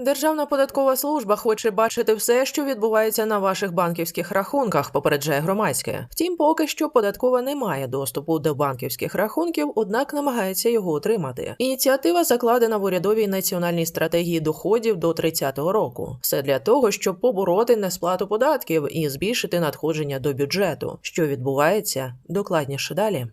Державна податкова служба хоче бачити все, що відбувається на ваших банківських рахунках, попереджає громадське. Втім, поки що податкова не має доступу до банківських рахунків, однак намагається його отримати. Ініціатива закладена в урядовій національній стратегії доходів до 30-го року. Все для того, щоб побороти несплату податків і збільшити надходження до бюджету. Що відбувається, докладніше далі.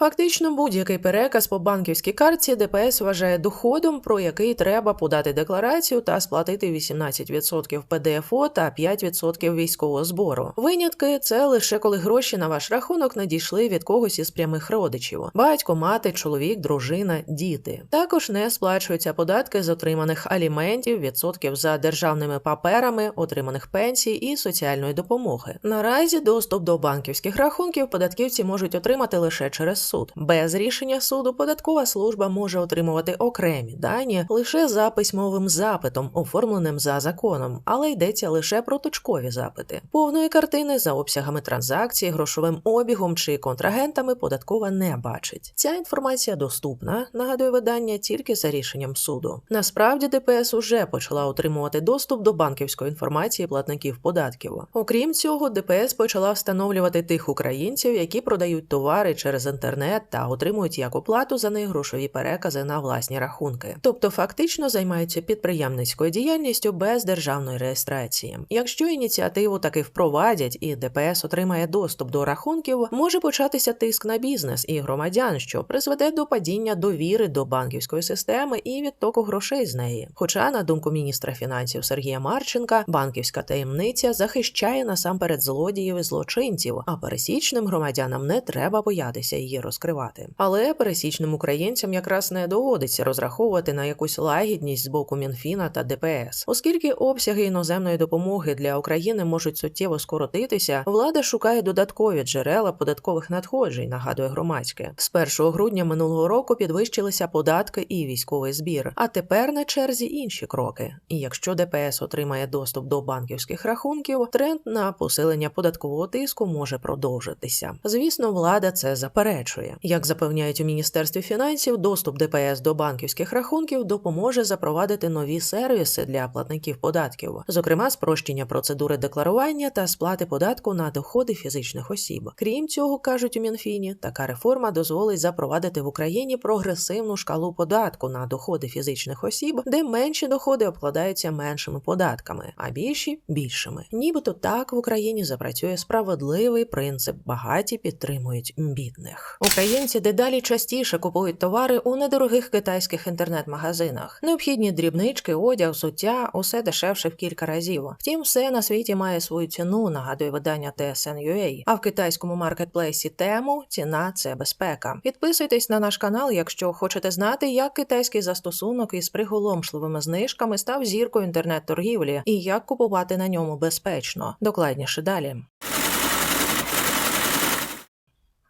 Фактично, будь-який переказ по банківській картці ДПС вважає доходом, про який треба подати декларацію та сплатити 18% ПДФО та 5% військового збору. Винятки це лише коли гроші на ваш рахунок надійшли від когось із прямих родичів: батько, мати, чоловік, дружина, діти. Також не сплачуються податки з отриманих аліментів, відсотків за державними паперами, отриманих пенсій і соціальної допомоги. Наразі доступ до банківських рахунків податківці можуть отримати лише через суд. Без рішення суду податкова служба може отримувати окремі дані лише за письмовим запитом, оформленим за законом, але йдеться лише про точкові запити. Повної картини за обсягами транзакцій, грошовим обігом чи контрагентами податкова не бачить. Ця інформація доступна, нагадує видання тільки за рішенням суду. Насправді ДПС уже почала отримувати доступ до банківської інформації платників податків. Окрім цього, ДПС почала встановлювати тих українців, які продають товари через інтернет та отримують як оплату за них грошові перекази на власні рахунки, тобто фактично займаються підприємницькою діяльністю без державної реєстрації. Якщо ініціативу таки впровадять і ДПС отримає доступ до рахунків, може початися тиск на бізнес і громадян, що призведе до падіння довіри до банківської системи і відтоку грошей з неї. Хоча, на думку міністра фінансів Сергія Марченка, банківська таємниця захищає насамперед злодіїв і злочинців, а пересічним громадянам не треба боятися її розкривати. Але пересічним українцям якраз не доводиться розраховувати на якусь лагідність з боку Мінфіна та ДПС, оскільки обсяги іноземної допомоги для України можуть суттєво скоротитися. Влада шукає додаткові джерела податкових надходжень. Нагадує громадське з 1 грудня минулого року підвищилися податки і військовий збір. А тепер на черзі інші кроки. І якщо ДПС отримає доступ до банківських рахунків, тренд на посилення податкового тиску може продовжитися. Звісно, влада це заперечує. Як запевняють у міністерстві фінансів, доступ ДПС до банківських рахунків допоможе запровадити нові сервіси для платників податків, зокрема спрощення процедури декларування та сплати податку на доходи фізичних осіб. Крім цього, кажуть у Мінфіні, така реформа дозволить запровадити в Україні прогресивну шкалу податку на доходи фізичних осіб, де менші доходи обкладаються меншими податками, а більші більшими. Нібито так в Україні запрацює справедливий принцип багаті підтримують бідних. Українці дедалі частіше купують товари у недорогих китайських інтернет-магазинах. Необхідні дрібнички, одяг, суття усе дешевше в кілька разів. Втім, все на світі має свою ціну, нагадує видання TSN.ua. А в китайському маркетплейсі тему ціна це безпека. Підписуйтесь на наш канал, якщо хочете знати, як китайський застосунок із приголомшливими знижками став зіркою інтернет-торгівлі і як купувати на ньому безпечно. Докладніше далі.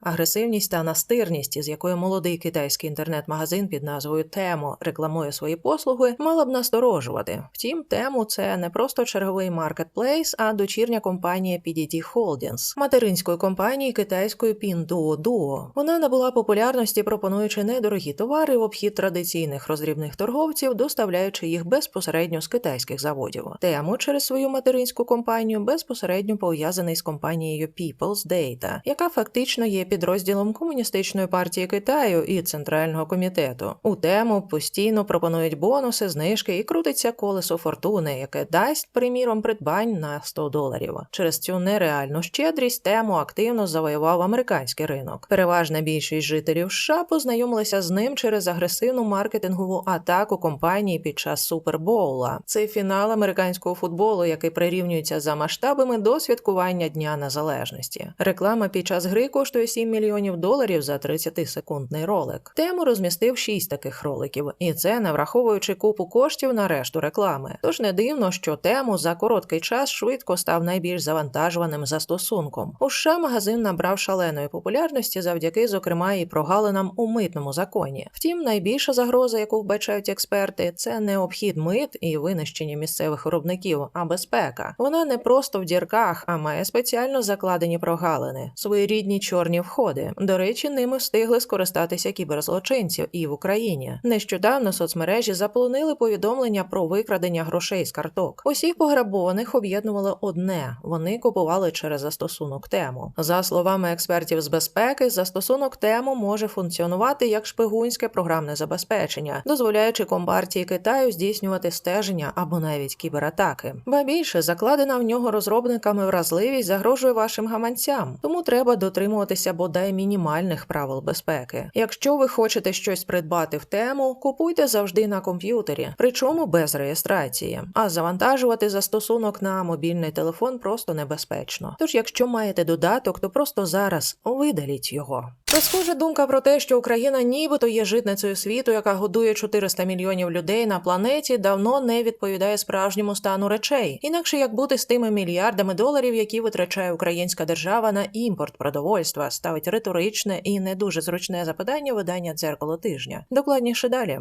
Агресивність та настирність, із якою молодий китайський інтернет-магазин під назвою Темо рекламує свої послуги, мала б насторожувати. Втім, тему це не просто черговий маркетплейс, а дочірня компанія PDT Holdings, материнської компанії китайської Pinduoduo. Вона набула популярності, пропонуючи недорогі товари в обхід традиційних роздрібних торговців, доставляючи їх безпосередньо з китайських заводів. Тему через свою материнську компанію безпосередньо пов'язаний з компанією People's Data, яка фактично є підрозділом комуністичної партії Китаю і центрального комітету. У тему постійно пропонують бонуси, знижки і крутиться колесо фортуни, яке дасть, приміром, придбань на 100 доларів. Через цю нереальну щедрість тему активно завоював американський ринок. Переважна більшість жителів США познайомилися з ним через агресивну маркетингову атаку компанії під час Супербоула. Це фінал американського футболу, який прирівнюється за масштабами до святкування Дня Незалежності. Реклама під час гри коштує 7 мільйонів доларів за 30-секундний ролик. Тему розмістив 6 таких роликів, і це не враховуючи купу коштів на решту реклами. Тож не дивно, що тему за короткий час швидко став найбільш завантажуваним застосунком. У США магазин набрав шаленої популярності завдяки, зокрема, і прогалинам у митному законі. Втім, найбільша загроза, яку вбачають експерти, це не обхід мит і винищення місцевих виробників, а безпека. Вона не просто в дірках, а має спеціально закладені прогалини, своєрідні чорні входи. До речі, ними встигли скористатися кіберзлочинці і в Україні. Нещодавно соцмережі заполонили повідомлення про викрадення грошей з карток. Усіх пограбованих об'єднувало одне: вони купували через застосунок тему. За словами експертів з безпеки, застосунок тему може функціонувати як шпигунське програмне забезпечення, дозволяючи компартії Китаю здійснювати стеження або навіть кібератаки. Ба більше закладена в нього розробниками вразливість загрожує вашим гаманцям, тому треба дотримуватися бодай мінімальних правил безпеки. Якщо ви хочете щось придбати в тему, купуйте завжди на комп'ютері, причому без реєстрації. А завантажувати застосунок на мобільний телефон просто небезпечно. Тож, якщо маєте додаток, то просто зараз видаліть його. Та схожа думка про те, що Україна нібито є житницею світу, яка годує 400 мільйонів людей на планеті, давно не відповідає справжньому стану речей. Інакше як бути з тими мільярдами доларів, які витрачає українська держава на імпорт продовольства, ставить риторичне і не дуже зручне запитання видання дзеркало тижня. Докладніше далі.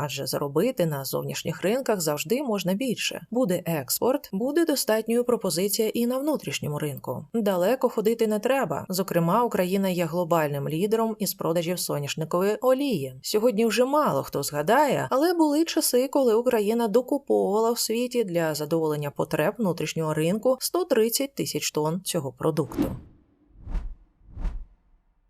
адже заробити на зовнішніх ринках завжди можна більше. Буде експорт, буде достатньою пропозиція і на внутрішньому ринку. Далеко ходити не треба. Зокрема, Україна є глобальним лідером із продажів соняшникової олії. Сьогодні вже мало хто згадає, але були часи, коли Україна докуповувала в світі для задоволення потреб внутрішнього ринку 130 тисяч тонн цього продукту.